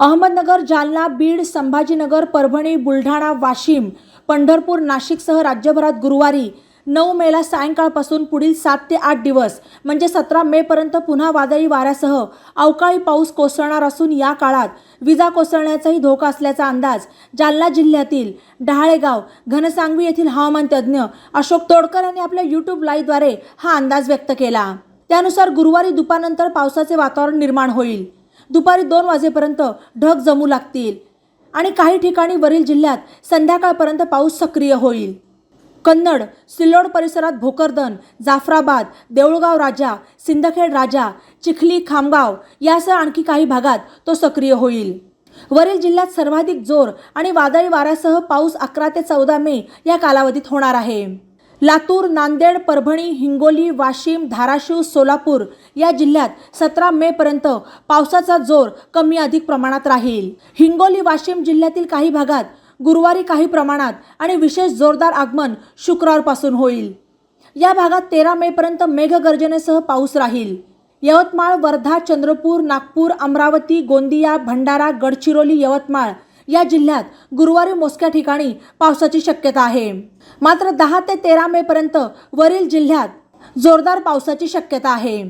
अहमदनगर जालना बीड संभाजीनगर परभणी बुलढाणा वाशिम पंढरपूर नाशिकसह राज्यभरात गुरुवारी नऊ मेला सायंकाळपासून पुढील सात ते आठ दिवस म्हणजे सतरा मेपर्यंत पुन्हा वादळी वाऱ्यासह अवकाळी पाऊस कोसळणार असून या काळात विजा कोसळण्याचाही धोका असल्याचा अंदाज जालना जिल्ह्यातील डहाळेगाव घनसांगवी येथील हवामान तज्ज्ञ अशोक तोडकर यांनी आपल्या यूट्यूब लाईव्हद्वारे हा अंदाज व्यक्त केला. त्यानुसार गुरुवारी दुपारनंतर पावसाचे वातावरण निर्माण होईल. दुपारी दोन वाजेपर्यंत ढग जमू लागतील. आणि काही ठिकाणी वरील जिल्ह्यात संध्याकाळपर्यंत पाऊस सक्रिय होईल. कन्नड सिल्लोड परिसरात भोकरदन जाफराबाद देऊळगाव राजा सिंदखेड राजा चिखली खामगाव यासह आणखी काही भागात तो सक्रिय होईल. वरील जिल्ह्यात सर्वाधिक जोर आणि वादळी वाऱ्यासह पाऊस अकरा ते चौदा मे या कालावधीत होणार आहे. लातूर नांदेड परभणी हिंगोली वाशिम धाराशिव सोलापूर या जिल्ह्यात सतरा मे पर्यंत पावसाचा जोर कमी अधिक प्रमाणात राहील. हिंगोली वाशिम जिल्ह्यातील काही भागात गुरुवारी काही प्रमाणात आणि विशेष जोरदार आगमन शुक्रवारपासून होईल. या भागात तेरा मे पर्यंत मेघगर्जनेसह पाऊस राहील. यवतमाळ वर्धा चंद्रपूर नागपूर अमरावती गोंदिया भंडारा गडचिरोली यवतमाळ या जिल्ह्यात गुरुवारी मोजक्या ठिकाणी पावसाची शक्यता आहे. मात्र दहा ते तेरा मे पर्यंत वरील जिल्ह्यात जोरदार पावसाची शक्यता आहे.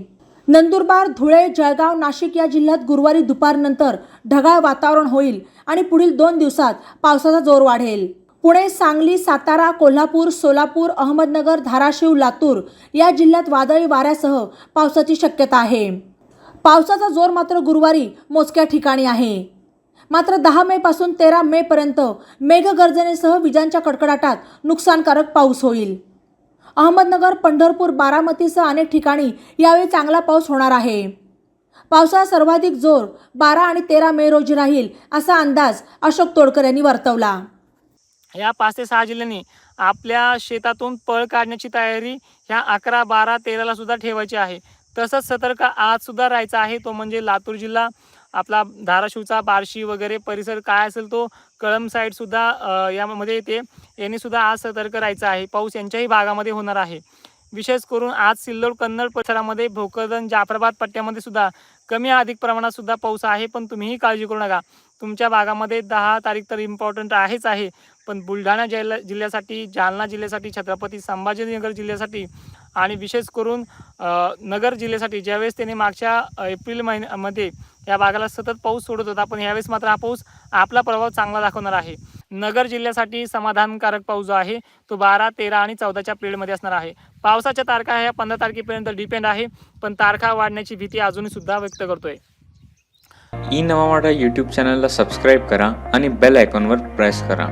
नंदुरबार धुळे जळगाव नाशिक या जिल्ह्यात गुरुवारी दुपारनंतर ढगाळ वातावरण होईल आणि पुढील दोन दिवसात पावसाचा जोर वाढेल. पुणे सांगली सातारा कोल्हापूर सोलापूर अहमदनगर धाराशिव लातूर या जिल्ह्यात वादळी वाऱ्यासह पावसाची शक्यता आहे. पावसाचा जोर मात्र गुरुवारी मोजक्या ठिकाणी आहे. मात्र दहा मे पासून तेरा मे पर्यंत मेघगर्जनेसह विजांच्या कडकडाटात नुकसानकारक पाऊस होईल. अहमदनगर पंढरपूर बारामतीसह अनेक ठिकाणी यावेळी चांगला पाऊस होणार आहे. पावसाचा सर्वाधिक जोर बारा आणि तेरा मे रोजी राहील असा अंदाज अशोक तोडकर यांनी वर्तवला. या पाच ते सहा जिल्ह्यांनी आपल्या शेतातून पळ काढण्याची तयारी ह्या अकरा बारा तेराला सुद्धा ठेवायची आहे. तसंच सतर्क आज सुद्धा राहायचा आहे. तो म्हणजे लातूर जिल्हा आपला धाराशिवचा बार्शी वगैरे परिसर काय असेल तो कळम साईडसुद्धा यामध्ये येते यांनीसुद्धा आज सतर्क राहायचं आहे. पाऊस यांच्याही भागामध्ये होणार आहे. विशेष करून आज सिल्लोड कन्नड परिसरामध्ये भोकरदन जाफराबाद पट्ट्यामध्ये सुद्धा कमी अधिक प्रमाणात सुद्धा पाऊस आहे पण तुम्हीही काळजी करू नका. तुमच्या भागामध्ये दहा तारीख तर इम्पॉर्टंट आहेच आहे पण बुलढाणा जिल्हा जिल्ह्यासाठी जालना जिल्ह्यासाठी छत्रपती संभाजीनगर जिल्ह्यासाठी आणि विशेष करून नगर जिल्ह्यासाठी ज्यावेळेस त्यांनी मागच्या एप्रिल महिन्यामध्ये या भागाला सतत पाऊस सोडत होता. पण यावेळेस मात्र हा पाऊस आपला प्रभाव चांगला दाखवणार आहे. नगर जिल्ह्यासाठी समाधानकारक पाऊस जो आहे तो बारा तेरा आणि चौदाच्या पिरियडमध्ये असणार आहे. पावसाच्या तारखा ह्या पंधरा तारखेपर्यंत डिपेंड आहे पण तारखा वाढण्याची भीती अजूनही सुद्धा व्यक्त करतोय. ई नवा यूट्यूब चॅनलला सबस्क्राईब करा आणि बेल आयकॉनवर प्रेस करा.